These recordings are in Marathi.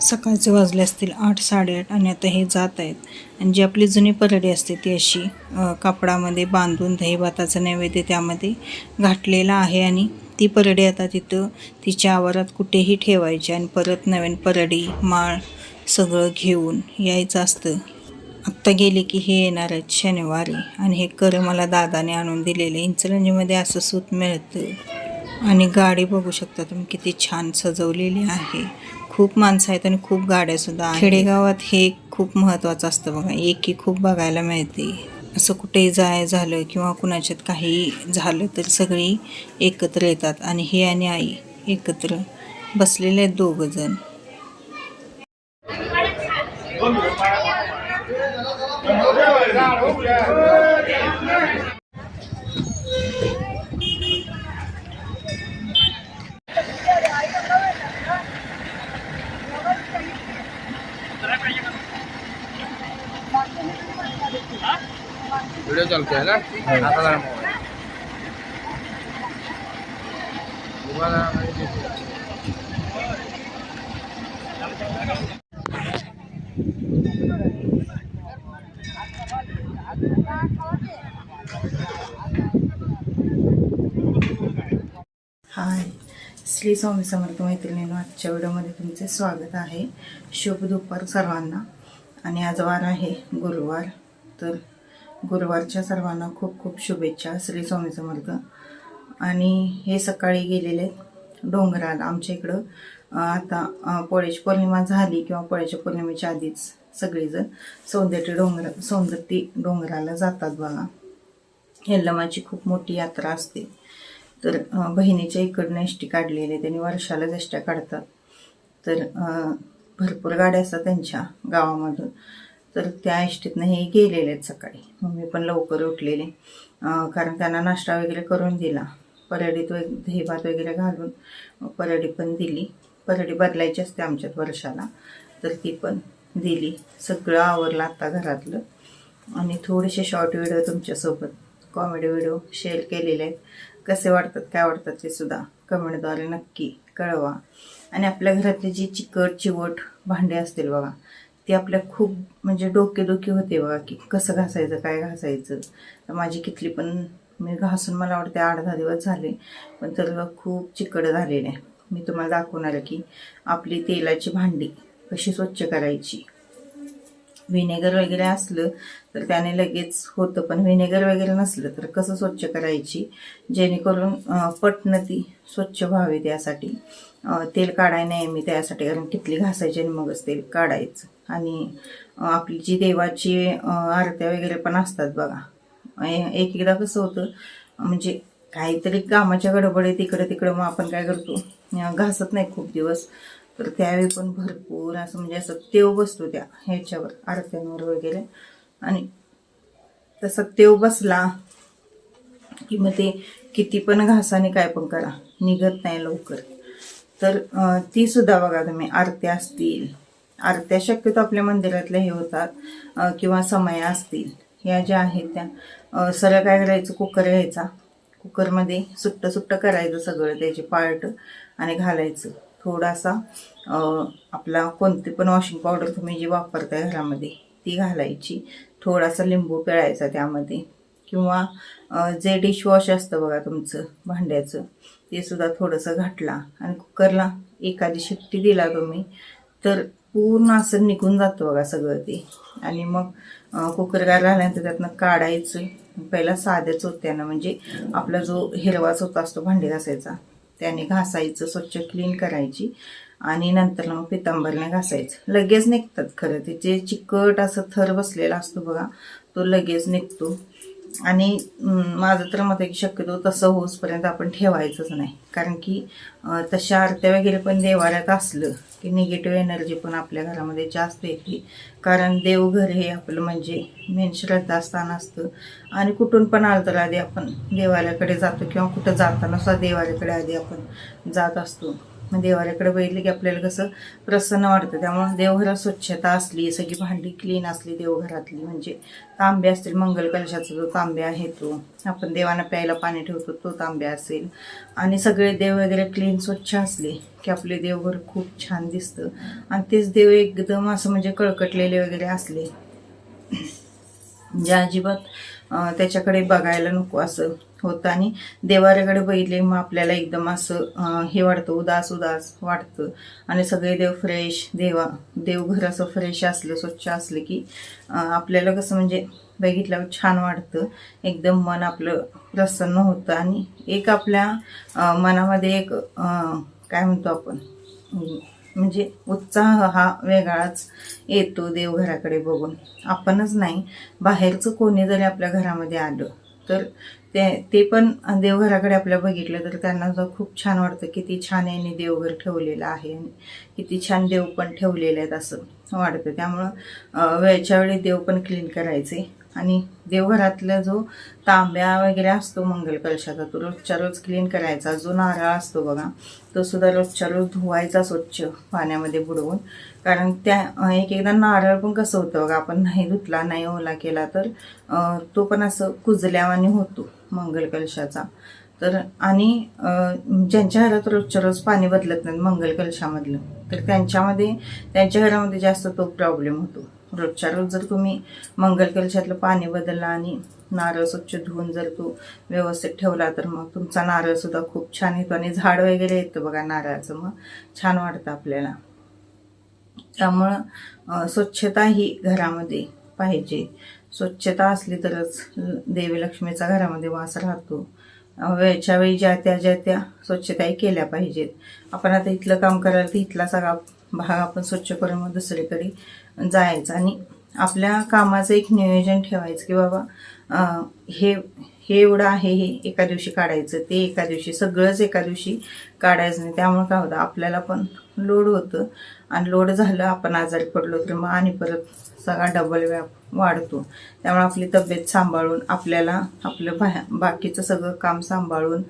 सकाळचे वाजले असतील आठ साडेआठ आणि आता हे जात आहेत. आणि जी आपली जुनी परडी असते ती अशी कापडामध्ये बांधून दही भाताचं नैवेद्य त्यामध्ये घातलेला आहे आणि ती परडी आता तिथं तिच्या आवारात कुठेही ठेवायची आणि परत नवीन परडी माळ सगळं घेऊन यायचं असतं. आत्ता गेले की हे येणार आहेत शनिवारी आणि हे कर मला दादाने आणून दिलेले. इंचलंजीमध्ये असं सूत मिळतं. आणि गाडी बघू शकता तुम्ही किती छान सजवलेली आहे. खूप माणसं आहेत आणि खूप गाड्यासुद्धा खेडेगावात हे खूप महत्त्वाचं असतं बघा. एकी खूप बघायला मिळते. असं कुठेही जाय झालं किंवा कुणाच्यात काही झालं तर सगळी एकत्र येतात आणि हे आणि आई एकत्र बसलेले आहेत दोघं जण. व्हिडिओ चालतोय ना? आता जरा हाय. श्री स्वामी समर्थ मैत्रिणींनो आजच्या व्हिडिओमध्ये तुमचे स्वागत आहे. शुभ दुपार सर्वांना. आणि आज वार आहे गुरुवार तर गुरुवारच्या सर्वांना खूप खूप शुभेच्छा श्री स्वामी समर्थ. आणि हे सकाळी गेलेले डोंगराला आमच्या इकडं. आता पोळ्याची पौर्णिमा झाली किंवा पोळ्याच्या पौर्णिमेच्या आधीच सगळेजण सौंदर्य डोंगर सौंदर्य डोंगराला जातात बघा. यल्लमाची खूप मोठी यात्रा असते. तर बहिणीच्या इकडनं एष्टी काढलेले त्यांनी वर्षाला एष्ट्या काढतात. तर भरपूर गाड्या असतात त्यांच्या गावामधून. तर त्या इष्टीतनं हे गेलेले आहेत सकाळी. मम्मी पण लवकर उठलेले. कारण त्यांना नाश्ता वगैरे करून दिला. परडीत वग दही भात वगैरे घालून परडी पण दिली. परडी बदलायची असते आमच्यात वर्षाला. तर ती पण दिली. सगळं आवरलं आत्ता घरातलं. आणि थोडेसे शॉर्ट व्हिडिओ तुमच्यासोबत कॉमेडी व्हिडिओ शेअर केलेले आहेत. कसे वाटतात काय वाटतात ते सुद्धा कमेंटद्वारे नक्की कळवा. आणि आपल्या घरातली जी चिकट चिवट भांडे असतील बघा ती आपल्या खूप म्हणजे डोकेदुखी होते बघा की कसं घासायचं काय घासायचं. तर माझी कितली पण मी घासून मला वाटते आठ दहा दिवस झाले पण तर खूप चिकट झालेले. आहे मी तुम्हाला दाखवणार आहे की आपली तेलाची भांडी कशी स्वच्छ करायची. व्हिनेगर वगैरे असलं तर त्याने लगेच होतं पण व्हिनेगर वगैरे नसलं तर कसं स्वच्छ करायची? जेणेकरून पटणं ती स्वच्छ व्हावी त्यासाठी. तेल काढाय नाही मी त्यासाठी कारण कितली घासायची आणि मगच तेल काढायचं. आणि आपली जी देवाची आरत्या वगैरे पण असतात बघा. एक एकदा कसं होतं म्हणजे काहीतरी कामाच्या गडबडीत इकडं तिकडं मग आपण काय करतो घासत नाही खूप दिवस. तर त्यावेळी पण भरपूर असं म्हणजे असं तेव बसतो त्या ह्याच्यावर आरत्यांवर वगैरे. आणि तसं तेव बसला की मग ते किती पण घासाने काय पण करा निघत नाही लवकर. तर ती सुद्धा बघा तुम्ही आरत्या असतील आरत्या शक्यतो आपल्या मंदिरातल्या हे होतात किंवा समया असतील या ज्या आहेत त्या. सरळ काय करायचं? कुकर घ्यायचा. कुकरमध्ये सुट्ट सुट्ट करायचं सगळं त्याचे पार्ट आणि घालायचं. थोडासा आपला कोणती पण वॉशिंग पावडर तुम्ही जी वापरताय घरामध्ये ती घालायची. थोडासा लिंबू पिळायचा त्यामध्ये. किंवा जे डिशवॉश असतं बघा तुमचं भांड्याचं ते सुद्धा थोडंसं घातला आणि कुकरला एखादी शिट्टी दिला तुम्ही तर पूर्ण असं निघून जातं बघा सगळं ते. आणि मग कुकरगार कुकर गार झाल्यानंतर त्यातनं काढायचं. पहिला साध्याच होत्यानं म्हणजे आपला जो हिरवा चोथा असतो भांडी घासायचा त्याने घासायचं स्वच्छ क्लीन करायची. आणि नंतर मग पितांबरने घासायचं. लगेच निघतात खरं ते. जे चिकट असं थर बसलेला असतो बघा तो लगेच निघतो. आणि माझं तर मत आहे की शक्यतो तसं होसपर्यंत आपण ठेवायचंच नाही. कारण की तशा आरत्या वगैरे पण देवाऱ्यात असलं की निगेटिव्ह एनर्जी पण आपल्या घरामध्ये जास्त येते. कारण देवघर हे आपलं म्हणजे मेन श्रद्धास्थान असतं. आणि कुठून पण आलं तर आधी आपण देवाऱ्याकडे जातो किंवा कुठं जाताना सुद्धा देवाऱ्याकडे आधी आपण जात असतो. मग देवाऱ्याकडे बघितलं की आपल्याला कसं प्रसन्न वाटतं. त्यामुळे देवघरात स्वच्छता असली सगळी भांडी क्लीन असली देवघरातली म्हणजे तांबे असतील मंगल कलशाचा जो तांबे आहे तो. आपण देवांना प्यायला पाणी ठेवतो तो तांब्या असेल. आणि सगळे देव वगैरे क्लीन स्वच्छ असले की आपले देवघर खूप छान दिसतं. आणि तेच देव एकदम असं म्हणजे कळकटलेले वगैरे असले. म्हणजे अजिबात त्याच्याकडे बघायला नको असं. होतं. आणि देवाऱ्याकडे बघितले मग आपल्याला एकदम असं हे वाटतं उदास उदास वाटतं. आणि सगळे देव फ्रेश देवा देवघर असं फ्रेश असलं स्वच्छ असलं की आपल्याला कसं म्हणजे बघितल्यावर छान वाटतं. एकदम मन आपलं प्रसन्न होतं. आणि एक आपल्या मनामध्ये एक काय म्हणतो आपण म्हणजे उत्साह हा वेगळाच येतो देवघराकडे बघून. आपणच नाही. बाहेरचं कोणी जरी आपल्या घरामध्ये आलं तर ते ते पण देवघराकडे आपल्या बघितलं तर त्यांना जर खूप छान वाटतं किती छान यांनी देवघर ठेवलेलं आहे आणि किती छान देव पण ठेवलेले आहेत असं वाटतं. त्यामुळं वेळच्या वेळी देव पण क्लीन करायचे. आणि देवघरातला जो तांब्या वगैरे असतो मंगल कलशाचा तो रोजच्या रोज क्लीन करायचा. जो नारळ असतो बघा तो सुद्धा रोजच्या रोज धुवायचा स्वच्छ पाण्यामध्ये बुडवून. कारण त्या एक एकदा नारळ पण कसं होतं बघा आपण नाही धुतला नाही ओला केला तर तो पण असं कुजल्यावाने होतो. मंगल कलशाचा तर आणि ज्यांच्या घरात रोजच्या रोज पाणी बदलत नाही मंगल कलशामधलं तर त्यांच्यामध्ये त्यांच्या घरामध्ये जास्त तो प्रॉब्लेम होतो. रोजच्या रोज जर तुम्ही मंगल कलशातलं पाणी बदललं आणि नारळ स्वच्छ धुवून जर तो व्यवस्थित ठेवला तर मग तुमचा नारळसुद्धा खूप छान येतो आणि झाड वगैरे येतं बघा नारळाचं मग छान वाटतं आपल्याला. त्यामुळं स्वच्छता ही घरामध्ये पाहिजे. स्वच्छता असली तरच देवी लक्ष्मीचा घरामध्ये वास राहतो. वेळच्या वेळी ज्या त्या ज्या त्या स्वच्छताही केल्या पाहिजेत. आपण आता इथलं काम करायला तर इथला सगळा भाग आपण स्वच्छ करून मग दुसरीकडे जायचं. आणि आपल्या कामाचं एक नियोजन ठेवायचं की बाबा हे हे एवढं आहे हे एका दिवशी काढायचं ते एका दिवशी सगळंच एका दिवशी काढायचं नाही. त्यामुळे काय होतं आपल्याला पण लोड होतं. आणि लोड झालं आपण आजारी पडलो तर मग आणि परत सगळा डबल व्याप वाढतो. त्यामुळे आपली तब्येत सांभाळून आपल्याला आपलं बा बाकीचं सगळं काम सांभाळून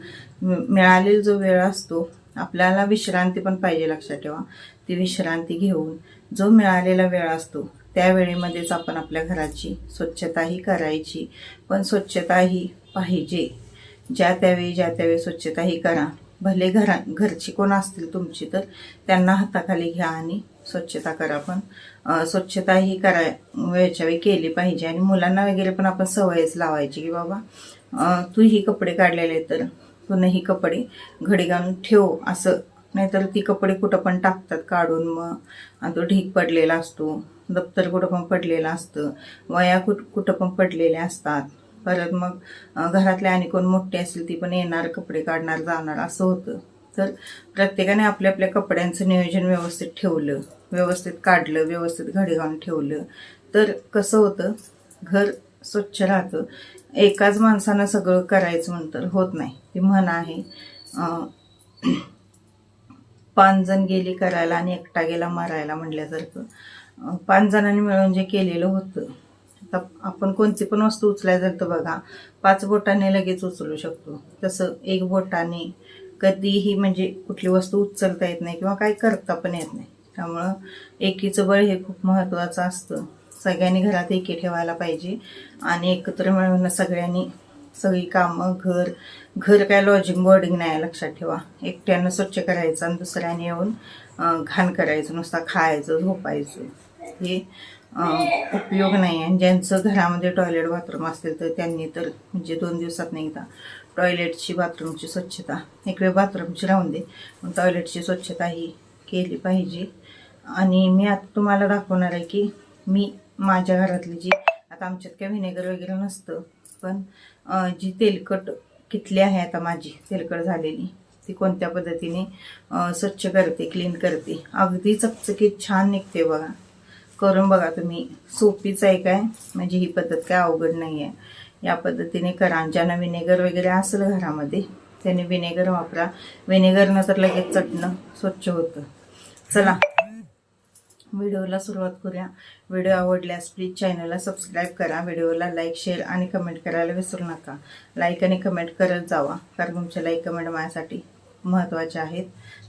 मिळालेला जो वेळ असतो आपल्याला विश्रांती पण पाहिजे लक्षात ठेवा. ती विश्रांती घेऊन जो मिळालेला वेळ असतो त्या वेळेमध्येच आपण आपल्या घराची स्वच्छताही करायची. पण स्वच्छताही पाहिजे. ज्या त्यावेळी ज्या त्यावेळी स्वच्छताही करा. भले घरा घरची कोण असतील तुमची तर त्यांना हाताखाली घ्या आणि स्वच्छता करा. पण स्वच्छता स्वच्छताही करा वेळच्या वेळी केली पाहिजे. आणि मुलांना वगैरे पण आपण सवयच लावायची की बाबा तू ही कपडे काढलेले तर तू ही कपडे घडी घालून ठेव असं. नाहीतर ती कपडे कुठं पण टाकतात काढून मग. तो ढीक पडलेला असतो दप्तर कुठं पण पडलेलं असतं वया कुठ कुठं पण पडलेल्या असतात. परत मग घरातले आणि कोण मोठे असतील ती पण येणार कपडे काढणार जाणार असं होतं. तर प्रत्येकाने आपल्या आपल्या कपड्यांचं नियोजन व्यवस्थित ठेवलं व्यवस्थित काढलं व्यवस्थित घडी घालून ठेवलं. तर कसं होतं घर स्वच्छ राहतं. एकाच माणसानं सगळं करायचं म्हणतं होत नाही. ती म्हण आहे पाच जण गेली करायला आणि एकटा गेला मारायला म्हटल्यासारखं पाच जणांनी मिळून जे केलेलं होतं आता आपण कोणती पण वस्तू उचलायचं तर बघा पाच बोटाने लगेच उचलू शकतो. तसं एक बोटाने कधीही म्हणजे कुठली वस्तू उचलता येत नाही किंवा काही करता पण येत नाही. त्यामुळं एकीचं बळ हे खूप महत्त्वाचं असतं. सगळ्यांनी घरात एकी ठेवायला पाहिजे आणि एकत्र मिळून सगळ्यांनी सगळी कामं घर घर काय लॉजिंग बोर्डिंग नाही लक्षात ठेवा. एकट्यानं स्वच्छ करायचं आणि दुसऱ्याने येऊन घाण करायचं नुसता खायचं झोपायचं. हे उपयोग नाही आणि ज्यांचं घरामध्ये टॉयलेट बाथरूम असतील तर त्यांनी तर म्हणजे दोन दिवसात नाही एकदा टॉयलेटची बाथरूमची स्वच्छता. एक वेळ बाथरूमची राहून दे. पण टॉयलेटची स्वच्छता ही केली पाहिजे. आणि मी आता तुम्हाला दाखवणार आहे की मी माझ्या घरातली जी आता आमच्यात काय व्हिनेगर वगैरे नसतं पण जी तेलकट कितली आहे आता माझी तेलकट झालेली ती कोणत्या पद्धतीने स्वच्छ करते क्लीन करते. अगदी चकचकीत छान निघते बघा. करून बघा तुम्ही. सोपीच आहे काय? म्हणजे ही पद्धत काय अवघड नाही आहे या पद्धतीने करा. ज्यांना विनेगर वगैरे असेल घरामध्ये त्याने विनेगर वापरा. विनेगरनं तर लगेच चटणं स्वच्छ होतं. चला व्हिडिओला सुरुवात करूया. व्हिडिओ आवडल्यास प्लीज चॅनलला सबस्क्राईब करा. व्हिडिओला लाईक शेअर आणि कमेंट करायला विसरू नका. लाईक आणि कमेंट करत जावा कारण तुमच्या लाईक कमेंट माझ्यासाठी महत्त्वाचे आहेत.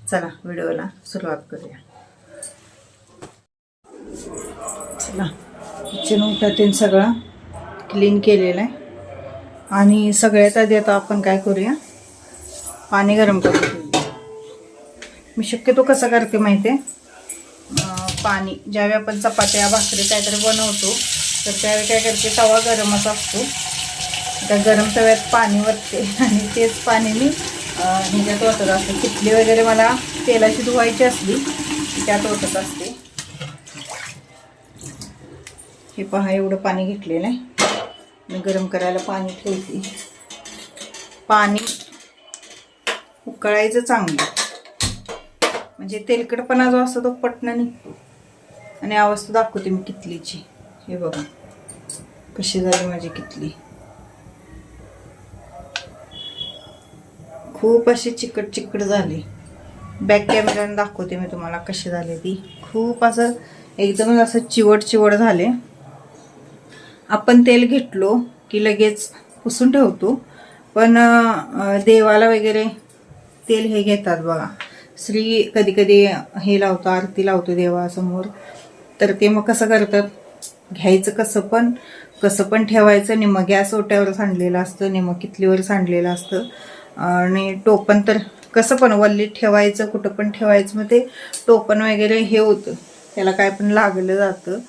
चला व्हिडिओला सुरुवात करूया. चला किचन उठातील सगळं क्लीन केलेलं आहे. आणि सगळ्यात आधी आता आपण काय करूया? पाणी गरम करून मी शक्यतो कसं करते माहिती आहे पाणी ज्यावेळी आपण चपात्या भाकरी काहीतरी बनवतो तर त्यावेळी काय करते? तवा गरमच असतो. त्या गरम तव्यात पाणी वरते. आणि तेच पाणी मी ह्याच्यात ओतत असते किटली वगैरे मला तेलाची धुवायची असली त्यात ओतत असते. हे पहा एवढं पाणी घेतलेलं आहे. मी गरम करायला पाणी ठेवते. पाणी उकळायचं चांगलं. म्हणजे तेलकटपणा जो असतो तो पटणं निघतो आणि अवस्था दाखवते मी कितलीची. हे बघा कशी झाली माझी कितली. खूप अशी चिकट चिकट झाली बॅक कॅमेऱ्याने दाखवते मी तुम्हाला कशी झाली ती. खूप असं एकदमच असं चिवट चिवट झाले. आपण तेल घेतलो की लगेच पुसून ठेवतो. पण देवाला वगैरे तेल हे घेतात बघा. श्री कधी कधी हे लावतो आरती लावतो देवासमोर. तर ते मग कसं करतात? घ्यायचं कसं पण कसं पण ठेवायचं. निमं गॅस ओट्यावर सांडलेलं असतं निमं कितलीवर सांडलेलं असतं. आणि टोपण तर कसं पण वल्लीत ठेवायचं कुठं पण ठेवायचं मग ते टोपण वगैरे हे होतं. त्याला काय पण लागलं जातं.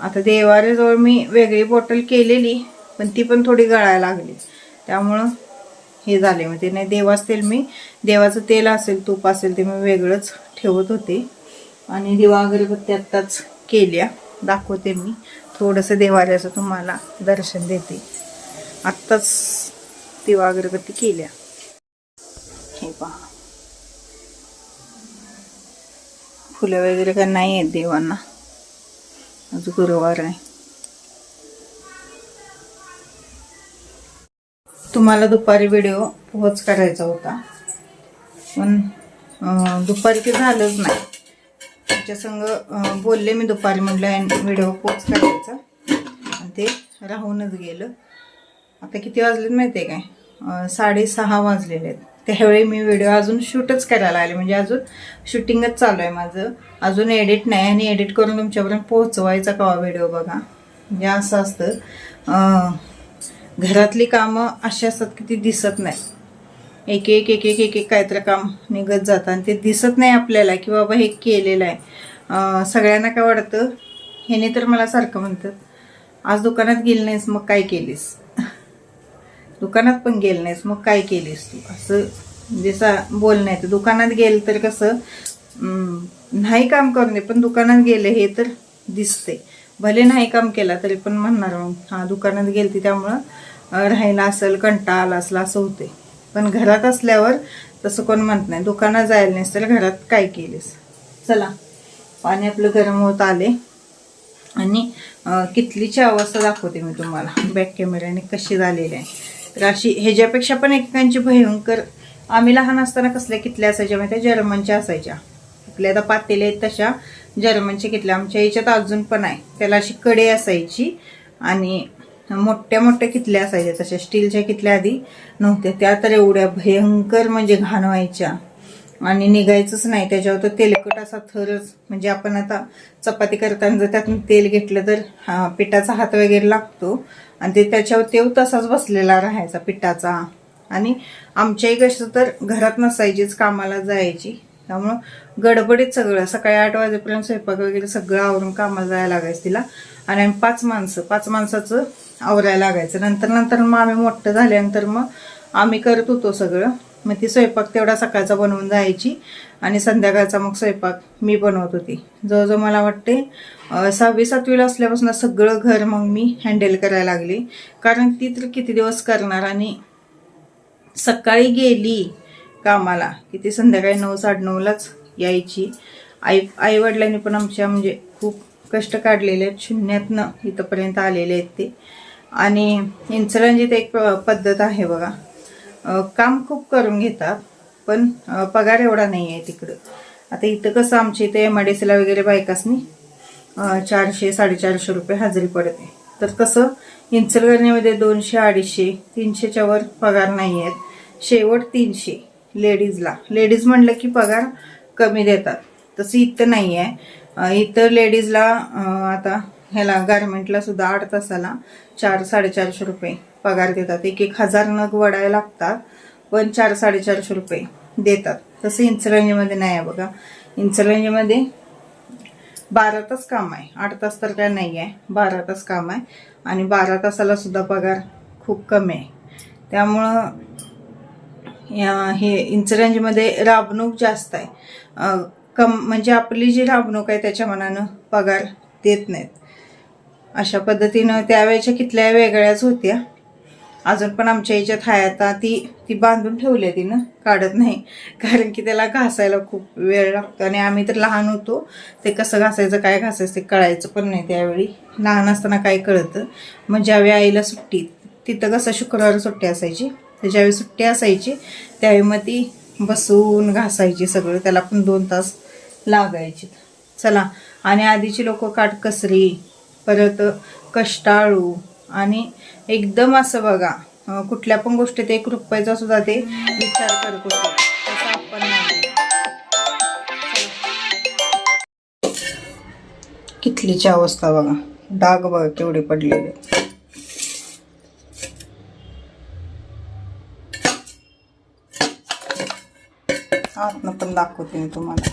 आता देवाऱ्याजवळ मी वेगळी बॉटल केलेली पण ती पण थोडी गळायला लागली. त्यामुळं हे झाले. म्हणजे नाही देवाच तेल मी देवाचं तेल असेल तूप असेल ते मी वेगळंच ठेवत होते. आणि दिवा अगरबत्ती आत्ताच केल्या. दाखवते मी. थोडंसं देवाऱ्याचं तुम्हाला दर्शन देते. आत्ताच दिवा अगरबत्ती केल्या. हे पहा. फुलं वगैरे काय नाही आहेत देवांना. आज गुरुवार आहे. तुम्हाला दुपारी व्हिडिओ पोहोच करायचा होता. पण दुपारी ते झालंच नाही. त्याच्यासंग बोलले मी दुपारी म्हटलं व्हिडिओ पोच करायचा. आणि ते राहूनच गेलं. आता किती वाजलेत माहिती आहे काय साडेसहा वाजलेले आहेत. त्यावेळी मी व्हिडिओ अजून शूटच करायला आले म्हणजे अजून शूटिंगच चालू आहे माझं. अजून एडिट नाही आणि एडिट करून तुमच्यापर्यंत पोहोचवायचा का हो व्हिडिओ बघा? म्हणजे असं असतं. घरातली कामं अशी असतात की ती दिसत नाही. एक एक एक एक एक एक काहीतरी काम निघत जातं आणि ते दिसत नाही आपल्याला की बाबा हे केलेलं आहे. सगळ्यांना काय वाटतं? ह्याने तर मला सारखं म्हणतात. आज दुकानात गेली नाहीस मग काय केलीस? दुकानात पण गेलं नाहीस मग काय केलीस तू? असं म्हणजे सा बोलणं आहे दुकानात गेलं तर कसं नाही काम करून दे पण दुकानात गेले हे तर दिसते भले नाही काम केला तरी पण म्हणणार मग हां दुकानात गेलती त्यामुळं राहिला राहायला असेल कंटाळा आला असला असं होते पण घरात असल्यावर तसं कोण म्हणत नाही. दुकानात जायला नाहीस तर घरात काय केलीस? चला पाणी आपलं गरम होत आले. आणि कितलीची अवस्था दाखवते मी तुम्हाला. बॅक कॅमेऱ्याने कशी झालेली आहे. तर अशी ह्याच्यापेक्षा पण एकेकांची भयंकर आम्ही लहान असताना कसल्या कितल्या असायच्या माहिती जर्मनच्या असायच्या. आपल्या आता पातेल्या आहेत तशा. जर्मनच्या कितल्या आमच्या याच्यात अजून पण आहे. त्याला अशी कडे असायची आणि मोठ्या मोठ्या कितल्या असायच्या. तशा स्टीलच्या कितल्या आधी नव्हत्या. त्या तर एवढ्या भयंकर म्हणजे घाण व्हायच्या. आणि निघायचंच नाही. त्याच्यावर तर तेलकट असा थरच म्हणजे आपण आता चपाती करताना जर त्यातून तेल घेतलं तर हा, पिठाचा हात वगैरे लागतो. आणि ते त्याच्यावर तेव तसाच बसलेला राहायचा पिठाचा. आणि आमच्याही कसं तर घरात नसायचीच कामाला जायची. त्यामुळं गडबडीत सगळं. सकाळी आठ वाजेपर्यंत स्वयंपाक वगैरे सगळं आवरून कामाला जायला लागायचं तिला. आणि आम्ही पाच माणसं पाच माणसाचं आवरायला लागायचं. नंतर नंतर मग आम्ही मोठं झाल्यानंतर मग आम्ही करत होतो सगळं. मग ती स्वयंपाक तेवढा सकाळचा बनवून जायची. आणि संध्याकाळचा मग स्वयंपाक मी बनवत होती. जवळजवळ मला वाटते सहावी सातवीला असल्यापासून सगळं घर मग मी हँडल करायला लागली. कारण ती तर किती दिवस करणार आणि सकाळी गेली कामाला की ती संध्याकाळी नऊ साडेनऊलाच यायची. आई आईवडिलांनी पण आमच्या म्हणजे खूप कष्ट काढलेले आहेत शून्यातनं इथंपर्यंत आलेले आहेत ते. आणि इन्सुलंजीत एक प- पद्धत आहे बघा. काम खूप करून घेतात. पण पगार एवढा नाही आहे तिकडं. आता इथं कसं आमच्या इथे एम आय डी सीला वगैरे बायकासनी चारशे साडेचारशे रुपये हजेरी पडते. तर कसं इंचलगरणीमध्ये दोनशे अडीचशे तीनशेच्या वर पगार नाही आहेत शेवट तीनशे लेडीजला. लेडीज म्हणलं की पगार कमी देतात. तसं इथं नाही आहे इथं लेडीजला आता ह्याला गारमेंटला सुद्धा आठ तासाला चार साडेचारशे रुपये पगार देतात. एक एक हजार नग वडायला लागतात. पण चार साडेचारशे रुपये. देतात. तसं इंचरंजीमध्ये नाही आहे बघा. इंचरंजीमध्ये बारा तास काम आहे. आठ तास तर काय नाही आहे. बारा तास काम आहे. आणि बारा तासाला सुद्धा पगार खूप कमी आहे. त्यामुळं हे इंचरंजीमध्ये राबणूक जास्त आहे. कम म्हणजे आपली जी राबणूक आहे त्याच्या मनानं पगार देत नाहीत. अशा पद्धतीनं त्यावेळेच्या कितल्या वेगळ्याच होत्या. अजून पण आमच्या याच्यात आहे आता. ती ती बांधून ठेवली आहे तिनं. काढत नाही. कारण की त्याला घासायला खूप वेळ लागतो. आणि आम्ही तर लहान होतो. ते कसं घासायचं काय घासायचं ते कळायचं पण नाही त्यावेळी. लहान असताना काय कळतं. मग ज्यावेळी आईला सुट्टी तिथं कसं शुक्रवार सुट्टी असायची. तर ज्यावेळी सुट्टी असायची त्यावेळी मग ती बसून घासायची सगळं. त्याला पण दोन तास लागायचे. चला. आणि आधीची लोक काटकसरी परत कष्टाळू आणि एकदम असं बघा. कुठल्या पण गोष्टीत एक रुपयाचा सुद्धा ते विचार करत. तसं आपण कितलीची अवस्था बघा. डाग बघा केवढे पडलेले. आतनं पण दाखवते मी तुम्हाला.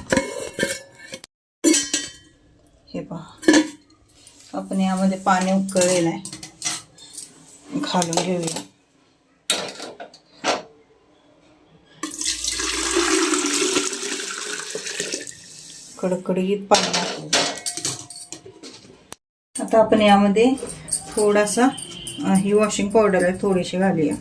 हे पहा. आपण यामध्ये पाणी उकळलेलं आहे. घालून घेऊया. कडकडीत पाणी टाकूया. आता आपण यामध्ये थोडासा ही वॉशिंग पावडर आहे थोडीशी घालूया.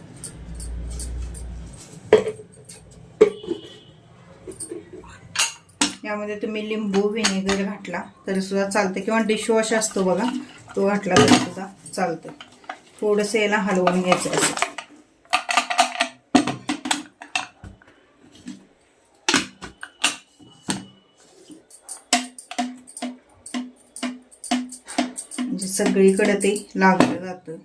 यामध्ये तुम्ही लिंबू व्हिनेगर घातला तरी सुद्धा चालतं किंवा डिशवॉश असतो बघा तो घातला तरी सुद्धा चालतं थोडंसं याला हलवून घ्यायचं असं. म्हणजे सगळीकडे ते लागलं जातं.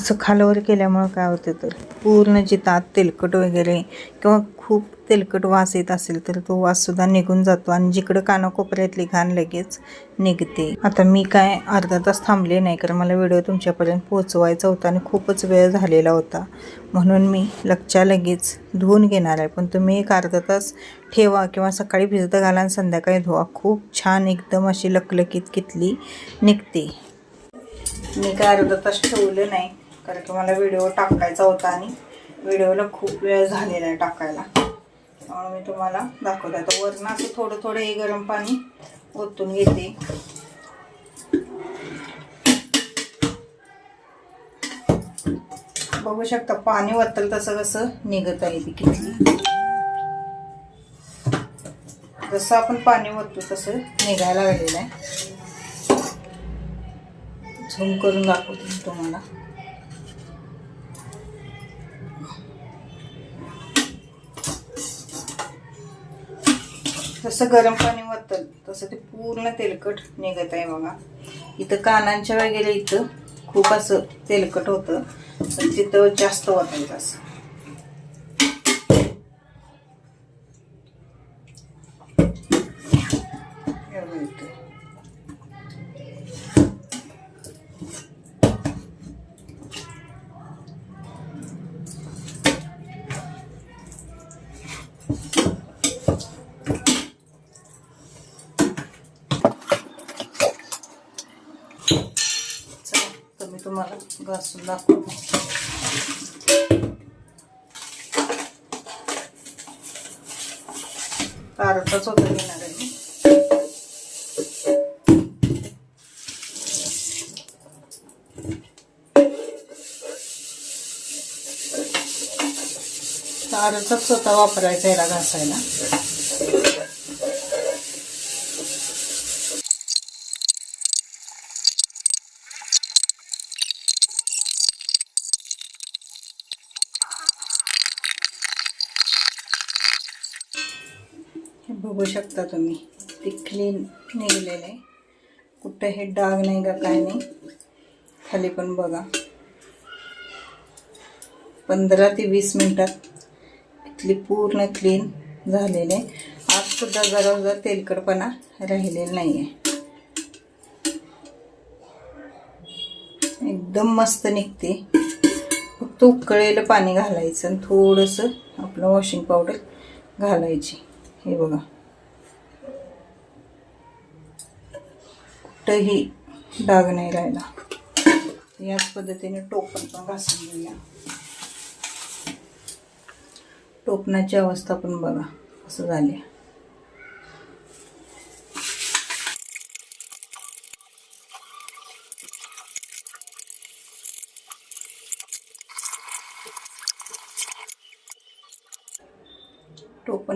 असं खालवर केल्यामुळं काय होतं तर पूर्ण जितात तेलकट वगैरे किंवा खूप तेलकट वास येत असेल तर तो वाससुद्धा निघून जातो आणि जिकडं कानाकोपऱ्यातली घाण लगेच निघते. आता मी काय अर्धा तास थांबले नाही कारण मला व्हिडिओ तुमच्यापर्यंत पोहोचवायचा होता आणि खूपच वेळ झालेला होता. म्हणून मी लगच्या लगेच धुवून घेणार आहे. पण तुम्ही एक अर्धा तास ठेवा किंवा सकाळी भिजत घाला आणि संध्याकाळी धुवा. खूप छान एकदम अशी लकलकीत कितली निघते. मी काय अर्धा तास ठेवलं नाही. कारण की मला व्हिडिओ टाकायचा होता आणि व्हिडिओला खूप वेळ झालेला आहे टाकायला. त्यामुळे मी तुम्हाला दाखवते. आता वरनं असं थोडं थोडं हे गरम पाणी ओतून घेते. बघू शकता पाणी वतल तसं कसं निघत आहे ती किती जसं आपण पाणी ओततो तसं निघायला लागलेलं आहे. झूम करून दाखवते मी तुम्हाला. जसं गरम पाणी वतल तसं ते पूर्ण तेलकट निघत आहे बघा. इथं कानांच्या वगैरे इथं खूप असं तेलकट होतं पण तिथं जास्त वाटायचं असं तुम्हाला घासून दाखवते कारटाच होतं घेणार आहे कारटाच स्वतः वापरायचा याला घासायला. हे बघू शकता तुम्ही. ते क्लीन निघलेलं आहे. कुठं हे डाग नाही का काय नाही. खाली पण बघा. पंधरा ते वीस मिनटात इथली पूर्ण क्लीन झालेले आज सुद्धा जरा जरा तेलकटपणा राहिलेला नाही आहे एकदम मस्त निघते. फक्त उकळलेलं पाणी घालायचं आणि थोडंसं आपलं वॉशिंग पावडर घालायची. हे बघा. कुठंही डाग नाही राहिला. याच पद्धतीने टोपण पण घासून घेऊया. टोपणाची अवस्था पण बघा असं झाली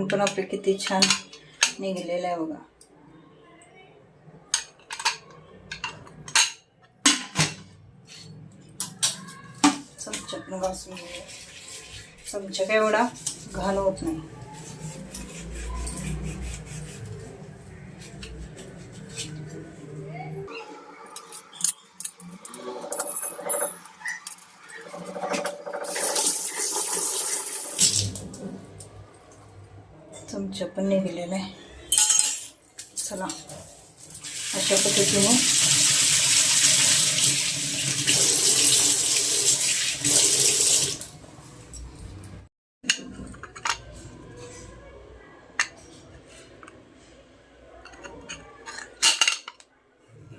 पण आपले किती छान निघलेलं आहे बघा. चमचा पण घासून चमचा काय एवढा घाण होत नाही. चमचा पण निघलेला आहे. चला अशा पद्धतीने.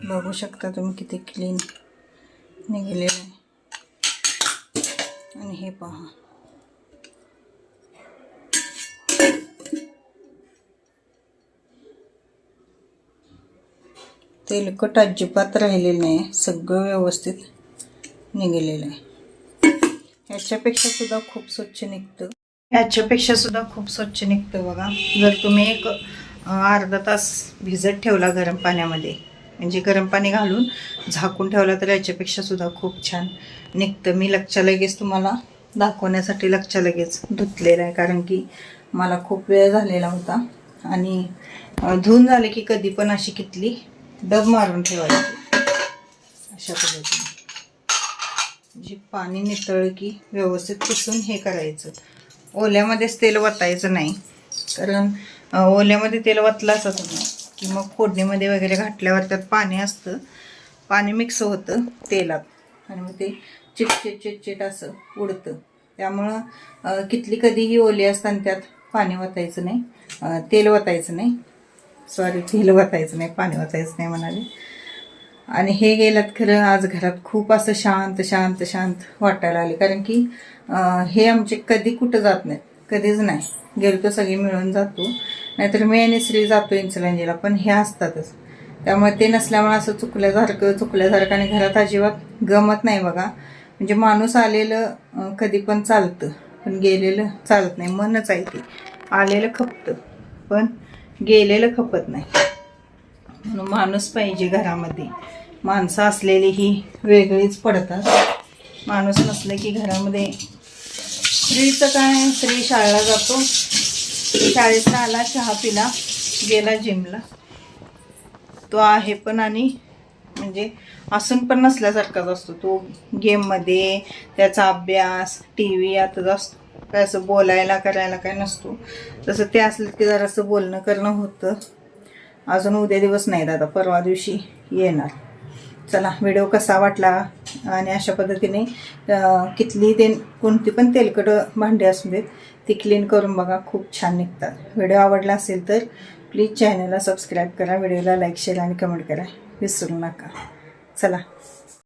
बघू शकता तुम्ही किती क्लीन निघालेलं आहे. तेलकट अजिबात राहिलेलं नाही सगळं व्यवस्थित निघालेलं आहे. ह्याच्यापेक्षा सुद्धा खूप स्वच्छ निघतं. ह्याच्यापेक्षा सुद्धा खूप स्वच्छ निघतं बघा. जर तुम्ही एक अर्धा तास भिजत ठेवला गरम पाण्यामध्ये म्हणजे गरम पाणी घालून झाकून ठेवला तर याच्यापेक्षा सुद्धा खूप छान निघतं. मी लक्षा लगेच तुम्हाला दाखवण्यासाठी लक्षा लगेच धुतलेलं आहे कारण की मला खूप वेळ झालेला होता. आणि अं, धुवून झाले की कधी पण अशी कितली डब मारून ठेवायचे. अशा पद्धतीने. जी पाणी नितळलं की व्यवस्थित पुसून हे करायचं. ओल्यामध्येच तेल वतायचं नाही. कारण ओल्यामध्ये तेल वतलाच तुम्ही की मग फोडणीमध्ये वगैरे घातल्यावर त्यात पाणी असतं. पाणी मिक्स होतं तेलात. आणि मग ते चिटचिट चिटचिट असं उडतं. त्यामुळं कितली कधीही ओली असताना त्यात पाणी वतायचं नाही. तेल वतायचं नाही. सॉरी तेल वाचायचं नाही पाणी वाचायचं नाही म्हणाले. आणि हे गेलात खरं आज घरात खूप असं शांत शांत शांत वाटायला आले. कारण की हे आमचे कधी कुठं जात नाहीत कधीच नाही. गेलो तर सगळी मिळून जातो. नाहीतर मी आणि श्री जातो इंचलंजीला पण हे असतातच. त्यामुळे ते नसल्यामुळे असं चुकल्यासारखं चुकल्यासारखं आणि घरात अजिबात गमत नाही बघा. म्हणजे माणूस आलेलं कधी पण चालतं. पण गेलेलं चालत नाही मनच आहे ते. आलेलं खपतं. पण गेलेलं खपत नाही. म्हणून माणूस पाहिजे घरामध्ये. माणसं असलेली ही वेगळीच पडतात. माणूस नसलं की घरामध्ये स्त्रीचं काय? स्त्री शाळेला जातो. शाळेतला आला चहा पिला गेला जिमला तो आहे पण आणि म्हणजे असून पण नसल्यासारखाच असतो. तो गेममध्ये त्याचा अभ्यास टी व्ही यातच असतो. काय असं बोलायला करायला काय नसतो. तसं ते असलं की जरासं बोलणं करणं होतं. अजून उद्या दिवस नाही दादा परवा दिवशी येणार. चला व्हिडिओ कसा वाटला आणि अशा पद्धतीने कितली ते कोणती पण तेलकट भांडी असू देत ती क्लीन करून बघा खूप छान निघतात. व्हिडिओ आवडला असेल तर प्लीज चॅनलला सबस्क्राईब करा व्हिडिओला लाईक शेअर आणि कमेंट करा. विसरू नका. चला.